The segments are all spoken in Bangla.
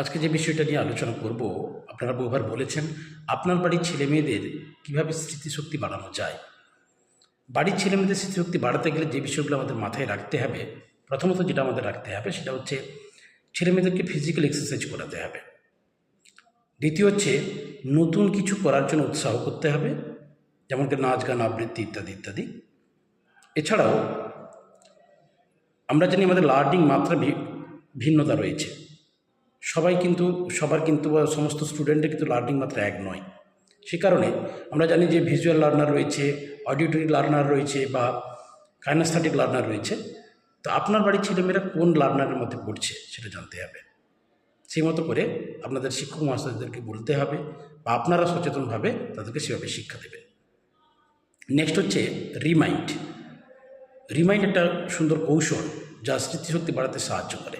আজকে যে বিষয়টা নিয়ে আলোচনা করব, আপনারা বহুবার বলেছেন আপনার বাড়ির ছেলে মেয়েদের কীভাবে স্মৃতিশক্তি বাড়ানো যায়। বাড়ির ছেলে মেয়েদের স্মৃতিশক্তি বাড়াতে গেলে যে বিষয়গুলো আমাদের মাথায় রাখতে হবে, প্রথমত যেটা আমাদের রাখতে হবে সেটা হচ্ছে ছেলে মেয়েদেরকে ফিজিক্যাল এক্সারসাইজ করাতে হবে। দ্বিতীয় হচ্ছে নতুন কিছু করার জন্য উৎসাহ করতে হবে, যেমন নাচ গান, আবৃত্তি ইত্যাদি ইত্যাদি। এছাড়াও আমরা জানি আমাদের লার্নিং মাত্রা ভিন্নতা রয়েছে। সবাই কিন্তু, সবার কিন্তু বা সমস্ত স্টুডেন্টের কিন্তু লার্নিং মাত্রা এক নয়। সে কারণে আমরা জানি যে ভিজুয়াল লার্নার রয়েছে অডিওটরি লার্নার রয়েছে বা কাইনাস্থাটিক লার্নার রয়েছে। তো আপনার বাড়ির ছেলেমেয়েরা কোন লার্নারের মধ্যে পড়ছে সেটা জানতে হবে। সেই মতো করে আপনাদের শিক্ষক মহাশয়দেরকে বলতে হবে বা আপনারা সচেতনভাবে তাদেরকে সেভাবে শিক্ষা দেবেন। নেক্সট হচ্ছে রিমাইন্ড রিমাইন্ড একটা সুন্দর কৌশল যা স্মৃতিশক্তি বাড়াতে সাহায্য করে।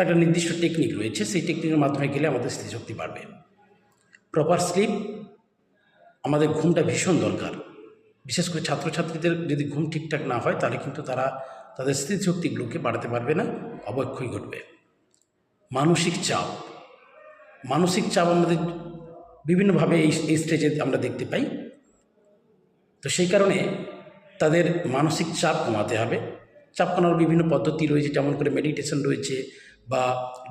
তার একটা নির্দিষ্ট টেকনিক রয়েছে, সেই টেকনিকের মাধ্যমে গেলে আমাদের স্মৃতিশক্তি বাড়বে। প্রপার স্লিপ আমাদের ঘুমটা ভীষণ দরকার। বিশেষ করে ছাত্রছাত্রীদের যদি ঘুম ঠিকঠাক না হয়, তাহলে কিন্তু তারা তাদের স্মৃতিশক্তিগুলোকে বাড়াতে পারবে না, অবক্ষয় ঘটবে। মানসিক চাপ মানসিক চাপ আমাদের বিভিন্নভাবে এই এই স্টেজে আমরা দেখতে পাই। তো সেই কারণে তাদের মানসিক চাপ কমাতে হবে। চাপ কমানোর বিভিন্ন পদ্ধতি রয়েছে, যেমন করে মেডিটেশন রয়েছে বা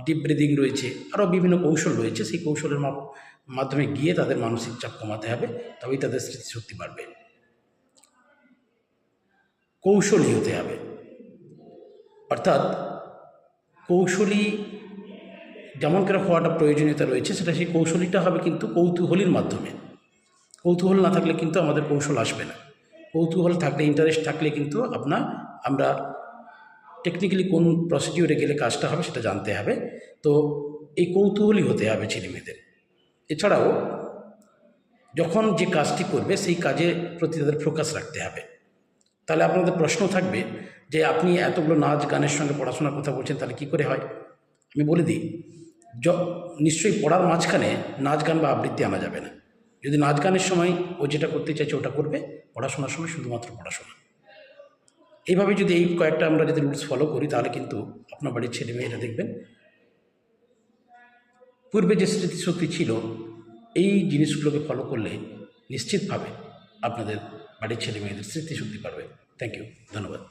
ডিপ ব্রিদিং রয়েছে, আরও বিভিন্ন কৌশল রয়েছে, সেই কৌশলের মাধ্যমে গিয়ে তাদের মানসিক চাপ কমাতে হবে, তবেই তাদের স্মৃতিশক্তি বাড়বে। কৌশলী হতে হবে। অর্থাৎ কৌশলী যেমন করে হওয়াটা প্রয়োজনীয়তা রয়েছে, সেটা সেই কৌশলীটা হবে কিন্তু কৌতূহলীর মাধ্যমে। কৌতূহল না থাকলে কিন্তু আমাদের কৌশল আসবে না। কৌতূহল থাকলে ইন্টারেস্ট থাকলে কিন্তু আপনার আমরা টেকনিক্যালি কোন প্রসিডিউরে গেলে কাজটা হবে সেটা জানতে হবে। তো এই কৌতূহলী হতে হবে ছেলে মেয়েদের এছাড়াও যখন যে কাজটি করবে সেই কাজের প্রতি তাদের ফোকাস রাখতে হবে। তাহলে আপনাদের প্রশ্ন থাকবে যে আপনি এতগুলো নাচ, গানের সঙ্গে পড়াশোনার কথা বলছেন, তাহলে কী করে হয়? আমি বলে দিই, য, নিশ্চয়ই পড়ার মাঝখানে নাচ, গান বা আবৃত্তি আনা যাবে না। যদি নাচ, গানের সময় ও যেটা করতে চাইছে ওটা করবে, পড়াশোনার সময় শুধুমাত্র পড়াশোনা। এইভাবে যদি এই কয়েকটা আমরা যদি রুলস ফলো করি, তাহলে কিন্তু আপনার বাড়ির ছেলে মেয়েরা দেখবেন, পূর্বে যে স্মৃতিশক্তি ছিল, এই জিনিসগুলোকে ফলো করলে নিশ্চিতভাবে আপনাদের বাড়ির ছেলে মেয়েদের স্মৃতিশক্তি পারবে থ্যাংক ইউ ধন্যবাদ।